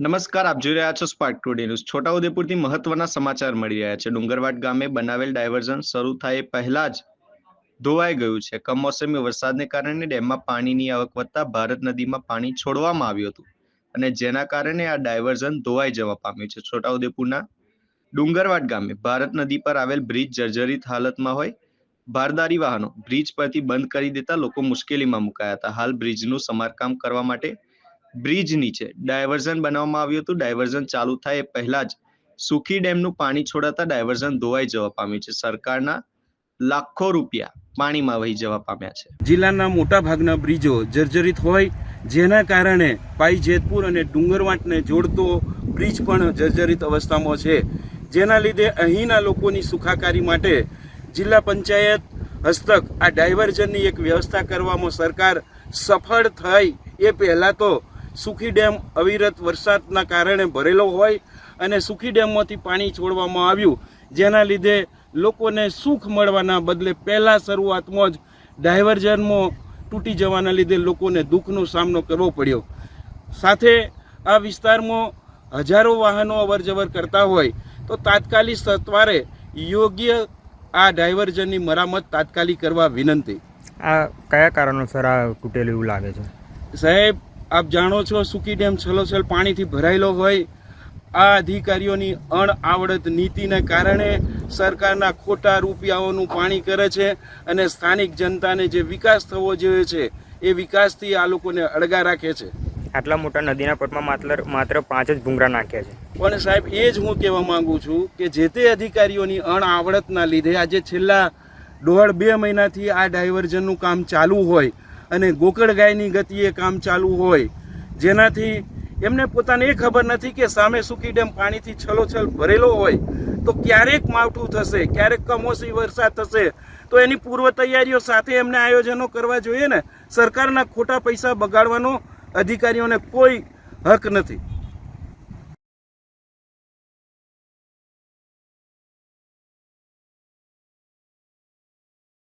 નમસ્કાર, આપ જોઈ રહ્યા છો સ્પાર્ક ટુડે ન્યૂઝ છોટાઉદેપુરથી મહત્વના સમાચાર મળી રહ્યા છે. ડુંગરવાડ ગામે બનાવેલ ડાયવર્ઝન શરૂ થાય પહેલા જ ધોવાઈ ગયું છે. કમોસમી વરસાદને કારણે ડેમમાં પાણીની આવક વધતા ભારત નદીમાં પાણી છોડવામાં આવ્યું હતું અને જેના કારણે આ ડાયવર્ઝન ધોવાઈ જવા પામ્યું છે. છોટાઉદેપુરના ડુંગરવાડ ગામે ભારત નદી પર આવેલ બ્રિજ જર્જરિત હાલતમાં હોય, ભારદારી વાહનો બ્રિજ પરથી બંધ કરી દેતા લોકો મુશ્કેલીમાં મુકાયા હતા. હાલ બ્રિજનું સમારકામ કરવા માટે બ્રિજ નીચે. ડાયવર્ઝન બનાવવામાં આવ્યું હતું. ડાયવર્ઝન ચાલુ થાય એ પહેલા જ સુખી ડેમનું પાણી છોડાતા ડાયવર્ઝન ધોવાઈ જવા પામ્યું છે. સરકારના લાખો રૂપિયા પાણીમાં વહી જવા પામ્યા છે. જિલ્લાના મોટાભાગના બ્રિજો જર્જરિત હોય, જેના કારણે પાઈ જેતપુર અને ડુંગરવાંટને જોડતો બ્રિજ પણ જર્જરિત અવસ્થામાં છે. જેના લીધે અહીંના લોકોની સુખાકારી માટે જિલ્લા પંચાયત હસ્તક આ ડાયવર્ઝનની એક વ્યવસ્થા કરવામાં સરકાર સફળ થઈ એ પહેલાં તો સુખી ડેમ અવિરત વરસાદના કારણે ભરેલો હોય અને સુખી ડેમમાંથી પાણી છોડવામાં આવ્યું જેના લીધે લોકોને સુખ મળવાના બદલે પહેલાં શરૂઆતમાં જ ડાયવર્ઝનમાં તૂટી જવાના લીધે લોકોને દુઃખનો સામનો કરવો પડ્યો. સાથે આ વિસ્તારમાં હજારો વાહનો અવરજવર કરતા હોય તો તાત્કાલિક સત્વારે યોગ્ય આ ડાયવર્ઝનની મરામત તાત્કાલિક કરવા વિનંતી. આ કયા કારણોસર આ તૂટેલું એવું લાગે છે? સાહેબ આપ જાણો છો સુકી ડેમ છલોછલ પાણીથી ભરાયેલો હોય. આ અધિકારીઓની અણઆવડત નીતિને કારણે સરકારના ખોટા રૂપિયાઓનું પાણી કરે છે અને સ્થાનિક જનતાને જે વિકાસ થવો જોઈએ છે એ વિકાસથી આ લોકોને અળગા રાખે છે. આટલા મોટા નદીના પટમાં માત્ર માત્ર પાંચ જ ભૂંગળા નાખ્યા છે. પણ સાહેબ એ જ હું કહેવા માંગુ છું કે જે તે અધિકારીઓની અણઆવડતના લીધે આજે છેલ્લા દોઢ બે મહિનાથી આ ડાયવર્ઝનનું કામ ચાલુ હોય અને ગોકળ ગાયની ગતિએ કામ ચાલુ હોય. જેનાથી એમને પોતાને એ ખબર નથી કે સામે સુકી ડેમ પાણીથી છલોછલ ભરેલો હોય, તો ક્યારેક માવઠું થશે, ક્યારેક કમોસમી વરસાદ થશે. તો એની પૂર્વ તૈયારીઓ સાથે એમને આયોજનો કરવા જોઈએ ને, સરકારના ખોટા પૈસા બગાડવાનો અધિકારીઓને કોઈ હક નથી.